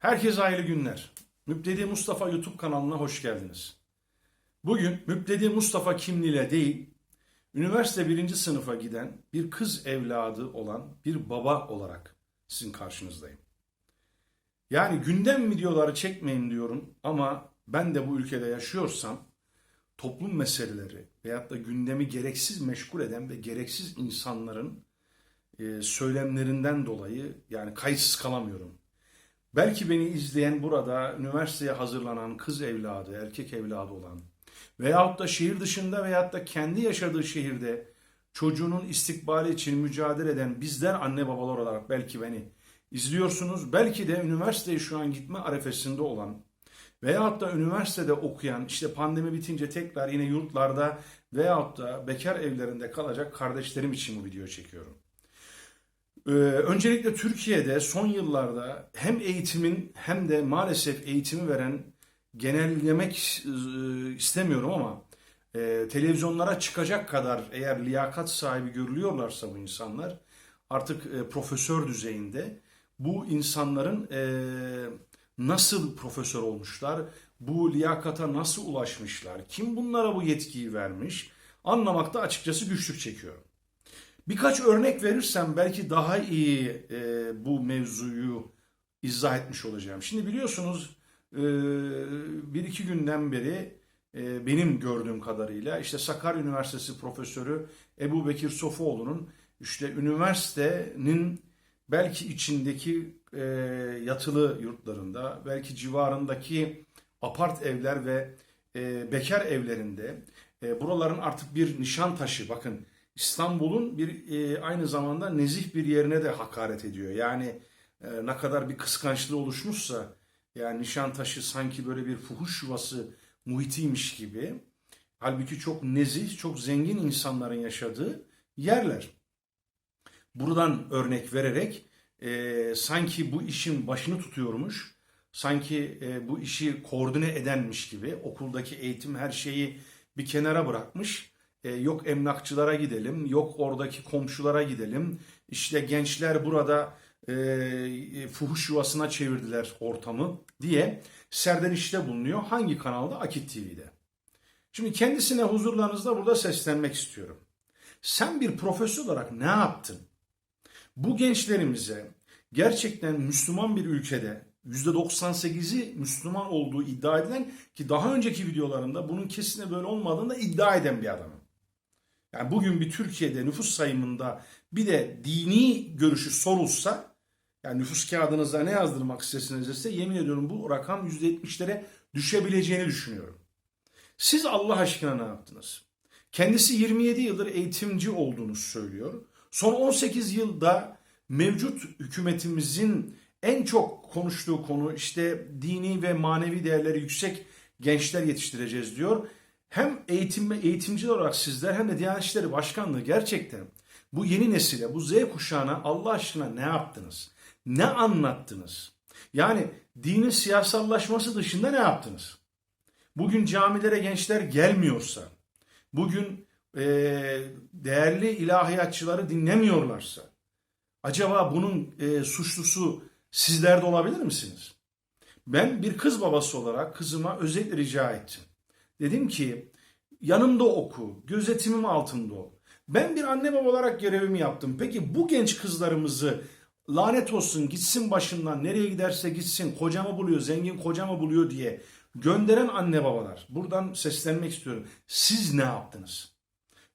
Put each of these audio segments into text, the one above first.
Herkese hayırlı günler. Müptedi Mustafa YouTube kanalına hoş geldiniz. Bugün Müptedi Mustafa kimliğiyle değil, üniversite birinci sınıfa giden bir kız evladı olan bir baba olarak sizin karşınızdayım. Yani gündem videoları çekmeyin diyorum ama ben de bu ülkede yaşıyorsam toplum meseleleri veyahut da gündemi gereksiz meşgul eden ve gereksiz insanların e, söylemlerinden dolayı yani kayıtsız kalamıyorum. Belki beni izleyen burada üniversiteye hazırlanan kız evladı, erkek evladı olan veyahut da şehir dışında veyahut da kendi yaşadığı şehirde çocuğunun istikbali için mücadele eden bizler anne babalar olarak belki beni izliyorsunuz. Belki de üniversiteye şu an gitme arefesinde olan veyahut da üniversitede okuyan işte pandemi bitince tekrar yine yurtlarda veyahut da bekar evlerinde kalacak kardeşlerim için bu videoyu çekiyorum. Ee, öncelikle Türkiye'de son yıllarda hem eğitimin hem de maalesef eğitimi veren genellemek e, istemiyorum ama e, televizyonlara çıkacak kadar eğer liyakat sahibi görülüyorlarsa bu insanlar artık e, profesör düzeyinde bu insanların e, nasıl profesör olmuşlar, bu liyakata nasıl ulaşmışlar, kim bunlara bu yetkiyi vermiş anlamakta açıkçası güçlük çekiyorum. Birkaç örnek verirsem belki daha iyi e, bu mevzuyu izah etmiş olacağım. Şimdi biliyorsunuz e, bir iki günden beri e, benim gördüğüm kadarıyla işte Sakarya Üniversitesi Profesörü Ebu Bekir Sofuoğlu'nun işte üniversitenin belki içindeki e, yatılı yurtlarında, belki civarındaki apart evler ve e, bekar evlerinde e, buraların artık bir nişan taşı bakın İstanbul'un bir e, aynı zamanda nezih bir yerine de hakaret ediyor. Yani e, ne kadar bir kıskançlığı oluşmuşsa yani Nişantaşı sanki böyle bir fuhuş yuvası muhitiymiş gibi. Halbuki çok nezih, çok zengin insanların yaşadığı yerler. Buradan örnek vererek e, sanki bu işin başını tutuyormuş, sanki e, bu işi koordine edenmiş gibi okuldaki eğitim her şeyi bir kenara bırakmış e, yok emlakçılara gidelim, yok oradaki komşulara gidelim. İşte gençler burada e, fuhuş yuvasına çevirdiler ortamı diye serdenişte bulunuyor. Hangi kanalda? Akit TV'de. Şimdi kendisine huzurlarınızda burada seslenmek istiyorum. Sen bir profesör olarak ne yaptın? Bu gençlerimize gerçekten Müslüman bir ülkede %98'i Müslüman olduğu iddia edilen ki daha önceki videolarında bunun kesinlikle böyle olmadığını da iddia eden bir adamım. Yani bugün bir Türkiye'de nüfus sayımında bir de dini görüşü sorulsa yani nüfus kağıdınıza ne yazdırmak isterseniz ise yemin ediyorum bu rakam %70'lere düşebileceğini düşünüyorum. Siz Allah aşkına ne yaptınız? Kendisi 27 yıldır eğitimci olduğunu söylüyor. Son 18 yılda mevcut hükümetimizin en çok konuştuğu konu işte dini ve manevi değerleri yüksek gençler yetiştireceğiz diyor hem eğitim eğitimci olarak sizler hem de Diyanet İşleri Başkanlığı gerçekten bu yeni nesile, bu Z kuşağına Allah aşkına ne yaptınız? Ne anlattınız? Yani dinin siyasallaşması dışında ne yaptınız? Bugün camilere gençler gelmiyorsa, bugün e, değerli ilahiyatçıları dinlemiyorlarsa, acaba bunun e, suçlusu sizler de olabilir misiniz? Ben bir kız babası olarak kızıma özellikle rica ettim. Dedim ki yanımda oku, gözetimim altında ol. Ben bir anne baba olarak görevimi yaptım. Peki bu genç kızlarımızı lanet olsun gitsin başından nereye giderse gitsin kocamı buluyor, zengin kocamı buluyor diye gönderen anne babalar. Buradan seslenmek istiyorum. Siz ne yaptınız?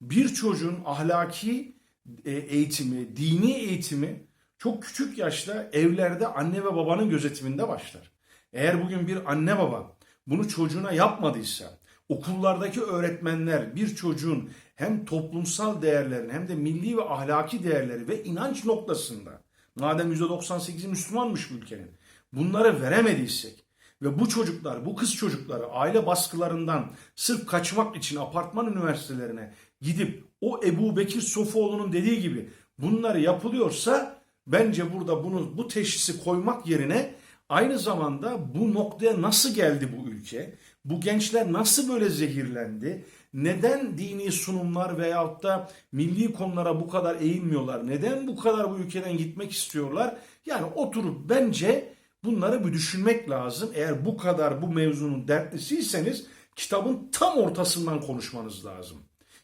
Bir çocuğun ahlaki e, eğitimi, dini eğitimi çok küçük yaşta evlerde anne ve babanın gözetiminde başlar. Eğer bugün bir anne baba bunu çocuğuna yapmadıysa, okullardaki öğretmenler bir çocuğun hem toplumsal değerlerini hem de milli ve ahlaki değerleri ve inanç noktasında madem %98'i Müslümanmış bu ülkenin bunları veremediysek ve bu çocuklar, bu kız çocukları aile baskılarından sırf kaçmak için apartman üniversitelerine gidip o Ebu Bekir Sofuoğlu'nun dediği gibi bunları yapılıyorsa bence burada bunu bu teşhisi koymak yerine aynı zamanda bu noktaya nasıl geldi bu ülke? Bu gençler nasıl böyle zehirlendi? Neden dini sunumlar veyahut da milli konulara bu kadar eğilmiyorlar? Neden bu kadar bu ülkeden gitmek istiyorlar? Yani oturup bence Bunları bir düşünmek lazım. Eğer bu kadar bu mevzunun dertlisiyseniz kitabın tam ortasından konuşmanız lazım.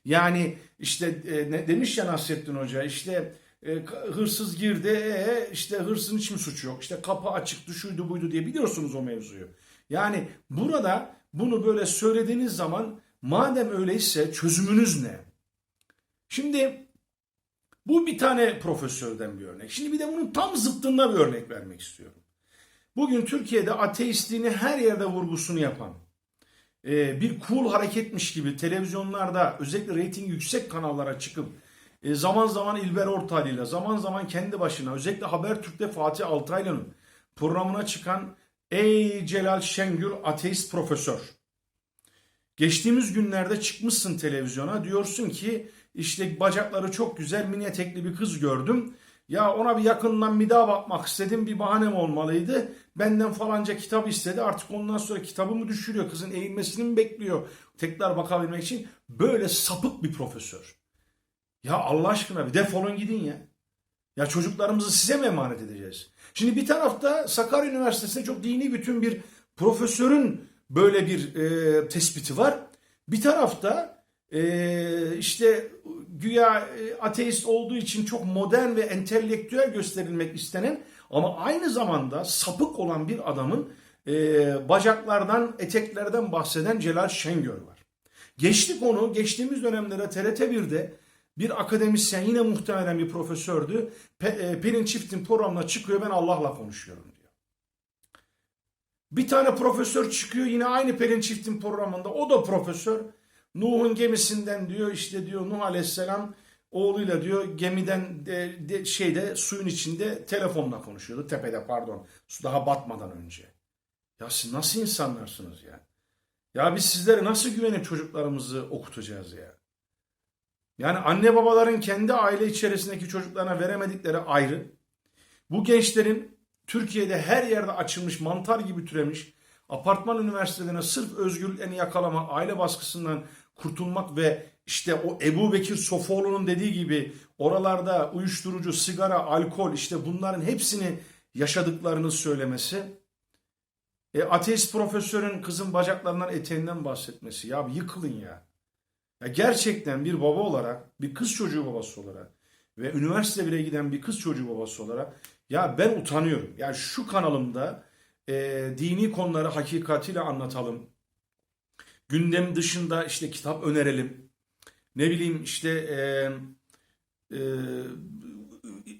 Yani işte e, ne demiş ya Nasrettin Hoca işte e, hırsız girdi e, işte hırsızın hiç mi suçu yok işte kapı açıktı şuydu buydu diye biliyorsunuz o mevzuyu. Yani burada bunu böyle söylediğiniz zaman madem öyleyse çözümünüz ne? Şimdi bu bir tane profesörden bir örnek. Şimdi bir de bunun tam zıttında bir örnek vermek istiyorum. Bugün Türkiye'de ateistliğini her yerde vurgusunu yapan, e, bir cool hareketmiş gibi televizyonlarda özellikle reyting yüksek kanallara çıkıp e, zaman zaman İlber Ortaylı'yla, zaman zaman kendi başına, özellikle Habertürk'te Fatih Altaylı'nın programına çıkan Ey Celal Şengül ateist profesör. Geçtiğimiz günlerde çıkmışsın televizyona diyorsun ki işte bacakları çok güzel mini etekli bir kız gördüm. Ya ona bir yakından bir daha bakmak istedim bir bahanem olmalıydı. Benden falanca kitap istedi artık ondan sonra kitabımı düşürüyor. Kızın eğilmesini mi bekliyor tekrar bakabilmek için? Böyle sapık bir profesör. Ya Allah aşkına bir defolun gidin ya. Ya çocuklarımızı size mi emanet edeceğiz? Şimdi bir tarafta Sakarya Üniversitesi'nde çok dini bütün bir profesörün böyle bir e, tespiti var. Bir tarafta e, işte güya e, ateist olduğu için çok modern ve entelektüel gösterilmek istenen ama aynı zamanda sapık olan bir adamın e, bacaklardan, eteklerden bahseden Celal Şengör var. Geçtik onu, geçtiğimiz dönemlerde TRT 1'de bir akademisyen yine muhtemelen bir profesördü. E, Pelin Çift'in programına çıkıyor ben Allah'la konuşuyorum diyor. Bir tane profesör çıkıyor yine aynı Pelin Çift'in programında o da profesör. Nuh'un gemisinden diyor işte diyor Nuh Aleyhisselam oğluyla diyor gemiden de, de, şeyde suyun içinde telefonla konuşuyordu. Tepede pardon su daha batmadan önce. Ya siz nasıl insanlarsınız ya? Ya biz sizlere nasıl güvenip çocuklarımızı okutacağız ya? Yani anne babaların kendi aile içerisindeki çocuklarına veremedikleri ayrı. Bu gençlerin Türkiye'de her yerde açılmış mantar gibi türemiş apartman üniversitelerine sırf özgürlüklerini yakalama, aile baskısından kurtulmak ve işte o Ebu Bekir Sofoğlu'nun dediği gibi oralarda uyuşturucu, sigara, alkol işte bunların hepsini yaşadıklarını söylemesi. E, ateist profesörün kızın bacaklarından eteğinden bahsetmesi. Ya yıkılın ya. Ya gerçekten bir baba olarak, bir kız çocuğu babası olarak ve üniversite bile giden bir kız çocuğu babası olarak ya ben utanıyorum. Yani şu kanalımda e, dini konuları hakikatiyle anlatalım. Gündem dışında işte kitap önerelim. Ne bileyim işte e, e,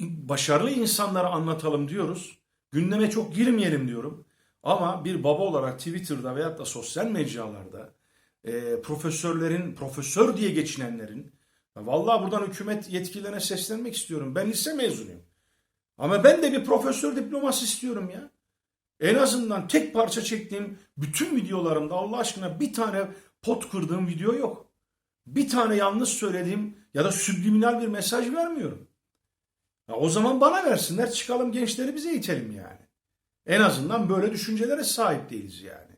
başarılı insanları anlatalım diyoruz. Gündeme çok girmeyelim diyorum. Ama bir baba olarak Twitter'da veyahut da sosyal mecralarda e, profesörlerin, profesör diye geçinenlerin, vallahi buradan hükümet yetkililerine seslenmek istiyorum. Ben lise mezunuyum. Ama ben de bir profesör diploması istiyorum ya. En azından tek parça çektiğim bütün videolarımda Allah aşkına bir tane pot kırdığım video yok. Bir tane yanlış söylediğim ya da subliminal bir mesaj vermiyorum. Ya o zaman bana versinler çıkalım gençleri bize itelim yani. En azından böyle düşüncelere sahip değiliz yani.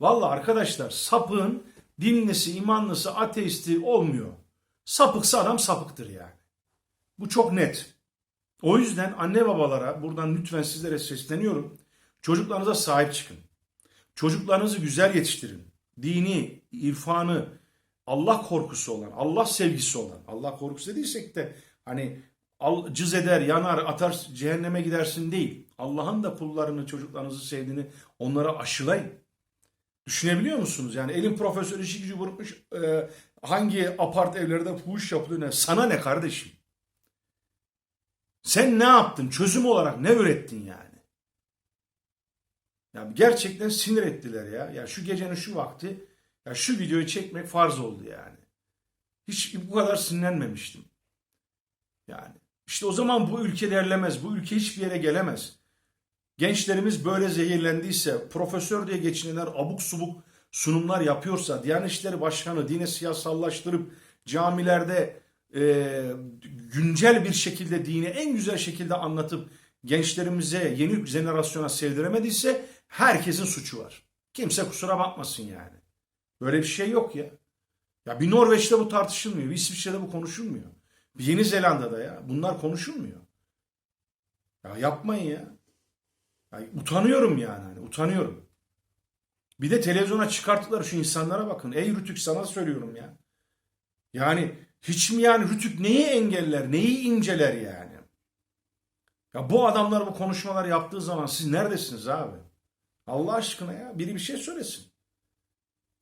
Vallahi arkadaşlar sapığın dinlisi, imanlısı, ateisti olmuyor. Sapıksa adam sapıktır yani. Bu çok net. O yüzden anne babalara buradan lütfen sizlere sesleniyorum. Çocuklarınıza sahip çıkın. Çocuklarınızı güzel yetiştirin. Dini, irfanı, Allah korkusu olan, Allah sevgisi olan, Allah korkusu dediysek de hani cız eder, yanar, atar, cehenneme gidersin değil. Allah'ın da kullarını, çocuklarınızı sevdiğini onlara aşılayın. Düşünebiliyor musunuz? Yani elin profesör işi gücü vurmuş e, hangi apart evlerde fuhuş yapılıyor ne? Sana ne kardeşim? Sen ne yaptın? Çözüm olarak ne ürettin yani? Ya gerçekten sinir ettiler ya. Ya şu gecenin şu vakti ya şu videoyu çekmek farz oldu yani. Hiç bu kadar sinirlenmemiştim. Yani işte o zaman bu ülke derlemez. Bu ülke hiçbir yere gelemez. Gençlerimiz böyle zehirlendiyse, profesör diye geçinenler abuk subuk sunumlar yapıyorsa, Diyanet İşleri Başkanı dine siyasallaştırıp camilerde e, güncel bir şekilde dini en güzel şekilde anlatıp gençlerimize, yeni jenerasyona sevdiremediyse herkesin suçu var. Kimse kusura bakmasın yani. Böyle bir şey yok ya. Ya bir Norveç'te bu tartışılmıyor, bir İsviçre'de bu konuşulmuyor. Bir Yeni Zelanda'da ya bunlar konuşulmuyor. Ya yapmayın ya. Yani utanıyorum yani. Hani, utanıyorum. Bir de televizyona çıkarttılar şu insanlara bakın. Ey Rütük sana söylüyorum ya. Yani hiç mi yani Rütük neyi engeller, neyi inceler yani? Ya bu adamlar bu konuşmalar yaptığı zaman siz neredesiniz abi? Allah aşkına ya biri bir şey söylesin.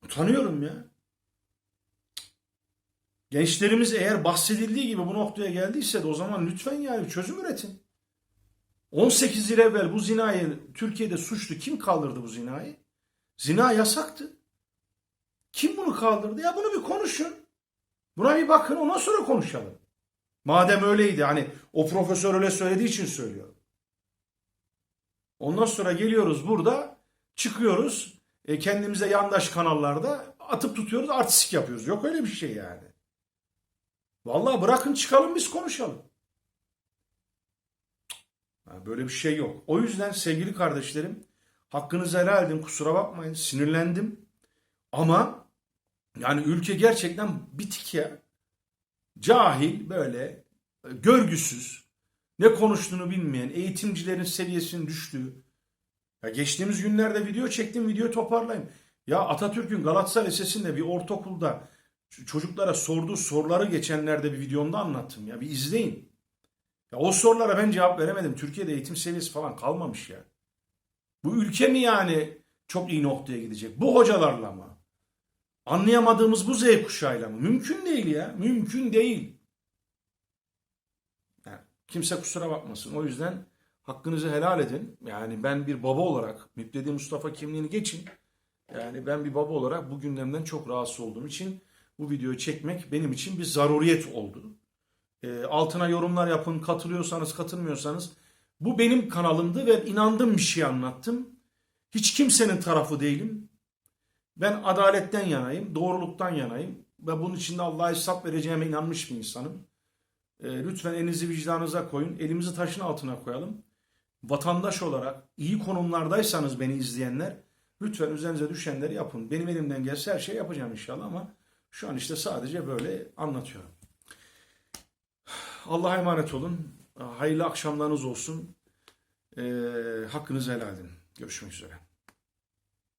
Utanıyorum ya. Gençlerimiz eğer bahsedildiği gibi bu noktaya geldiyse de o zaman lütfen yani çözüm üretin. 18 yıl evvel bu zinayı Türkiye'de suçlu kim kaldırdı bu zinayı? Zina yasaktı. Kim bunu kaldırdı? Ya bunu bir konuşun. Buna bir bakın ondan sonra konuşalım. Madem öyleydi hani o profesör öyle söylediği için söylüyorum. Ondan sonra geliyoruz burada çıkıyoruz e, kendimize yandaş kanallarda atıp tutuyoruz artistik yapıyoruz. Yok öyle bir şey yani. Vallahi bırakın çıkalım biz konuşalım. Böyle bir şey yok. O yüzden sevgili kardeşlerim hakkınızı helal edin kusura bakmayın sinirlendim. Ama yani ülke gerçekten bitik ya. Cahil böyle e, görgüsüz ne konuştuğunu bilmeyen eğitimcilerin seviyesinin düştüğü. Ya geçtiğimiz günlerde video çektim videoyu toparlayayım. Ya Atatürk'ün Galatasaray Lisesi'nde bir ortaokulda çocuklara sorduğu soruları geçenlerde bir videomda anlattım ya bir izleyin. Ya o sorulara ben cevap veremedim. Türkiye'de eğitim seviyesi falan kalmamış ya. Bu ülke mi yani çok iyi noktaya gidecek? Bu hocalarla mı? Anlayamadığımız bu Z kuşağıyla mı? Mümkün değil ya. Mümkün değil. Yani kimse kusura bakmasın. O yüzden hakkınızı helal edin. Yani ben bir baba olarak Müptedi Mustafa kimliğini geçin. Yani ben bir baba olarak bu gündemden çok rahatsız olduğum için bu videoyu çekmek benim için bir zaruriyet oldu. E, altına yorumlar yapın. Katılıyorsanız katılmıyorsanız. Bu benim kanalımdı ve inandığım bir şey anlattım. Hiç kimsenin tarafı değilim. Ben adaletten yanayım, doğruluktan yanayım ve bunun için de Allah'a hesap vereceğime inanmış bir insanım. E, lütfen elinizi vicdanınıza koyun, elimizi taşın altına koyalım. Vatandaş olarak iyi konumlardaysanız beni izleyenler lütfen üzerinize düşenleri yapın. Benim elimden gelse her şey yapacağım inşallah ama şu an işte sadece böyle anlatıyorum. Allah'a emanet olun. Hayırlı akşamlarınız olsun. E, hakkınızı helal edin. Görüşmek üzere.